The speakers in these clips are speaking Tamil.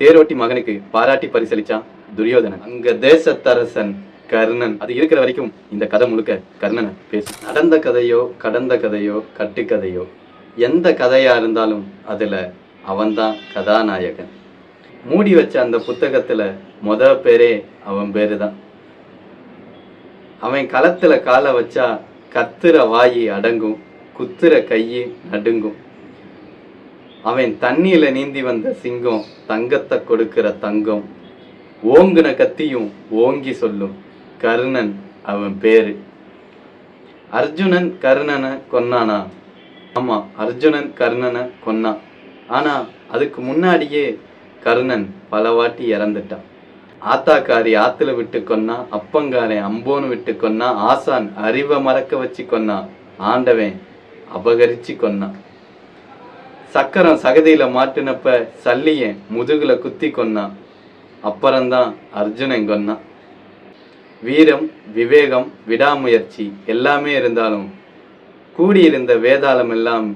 தேரோட்டி மகனுக்கு பாராட்டி பரிசளிச்சான் துரியோதனன். அங்க தேசத்தரசன் கர்ணன். அது இருக்கிற வரைக்கும் இந்த கதை முழுக்க கர்ணனை பேசும். நடந்த கதையோ கடந்த கதையோ கட்டுக்கதையோ எந்த கதையா இருந்தாலும் அதுல அவன்தான் கதாநாயகன். மூடி வச்ச அந்த புத்தகத்துல முத பேரே அவன் பேரு தான் அவன் களத்துல காலை வச்சா கத்துற வாயி அடங்கும் குத்துற கையி நடுங்கும். அவன் தண்ணியில நீந்தி வந்த சிங்கம் தங்கத்தை கொடுக்கிற தங்கம். ஓங்குன கத்தியும் ஓங்கி சொல்லும் கர்ணன் அவன் பேரு. அர்ஜுனன் கர்ணனை கொன்னானா? ஆமா அர்ஜுனன் கர்ணனை கொன்னான் ஆனா அதுக்கு முன்னாடியே கர்ணன் பல வாட்டி இறந்துட்டான். ஆத்தாக்காரி ஆத்துல விட்டு கொன்னா அப்பங்காரன் அம்போன்னு விட்டு கொன்னா ஆசான் அறிவை மறக்க வச்சு கொன்னா ஆண்டவன் அபகரிச்சு கொன்னான். சக்கரம் சகதியில மாட்டினப்ப சல்லியன் முதுகுல குத்தி கொன்னான் அப்புறம்தான் அர்ஜுனன் கொன்னான் வீரம் விவேகம் விடாமுயற்சி எல்லாமே இருந்தாலும் கூடியிருந்த வேதாளம் எல்லாம்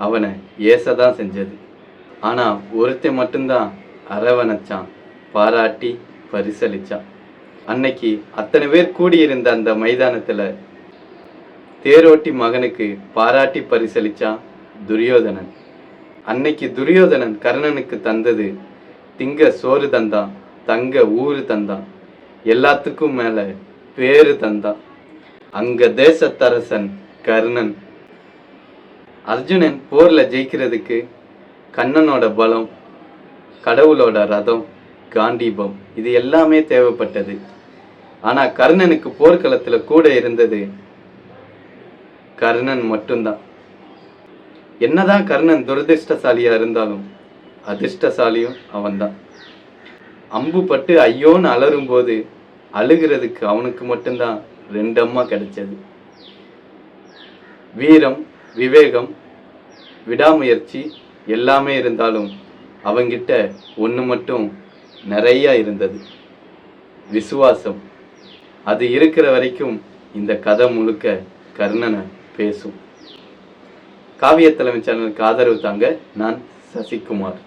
அவனை ஏசதான் செஞ்சது. ஆனா ஒருத்தன் மட்டும்தான் அரவணைச்சான் பாராட்டி பரிசளிச்சான். அன்னைக்கு அத்தனை பேர் கூடியிருந்த அந்த மைதானத்துல தேரோட்டி மகனுக்கு பாராட்டி பரிசளிச்சான் துரியோதனன். அன்னைக்கு துரியோதனன் கர்ணனுக்கு தந்தது திங்க சோறு தந்தான் தங்க ஊரு தந்தான் எல்லாத்துக்கும் மேல பேரு தந்தான். அங்க தேசத்தரசன் கர்ணன். அர்ஜுனன் போர்ல ஜெயிக்கிறதுக்கு கண்ணனோட பலம் கடவுளோட ரதம் காண்டீபம் இது எல்லாமே தேவைப்பட்டது. ஆனா கர்ணனுக்கு போர்க்களத்துல கூட இருந்தது கர்ணன் மட்டும்தான். என்னதான் கர்ணன் துரதிர்ஷ்டசாலியா இருந்தாலும் அதிர்ஷ்டசாலியும் அவன்தான். அம்பு பட்டு ஐயோன்னு அலறும் போது அழுகிறதுக்கு அவனுக்கு மட்டும்தான் ரெண்டு அம்மா கிடைச்சது. வீரம் விவேகம் விடாமுயற்சி எல்லாமே இருந்தாலும் அவங்கிட்ட ஒன்று மட்டும் நிறைய இருந்தது. விசுவாசம். அது இருக்கிற வரைக்கும் இந்த கதை முழுக்க கர்ணனை பேசும். காவிய தலைமை சேனலுக்கு ஆதரவு தாங்க நான் சசிகுமார்.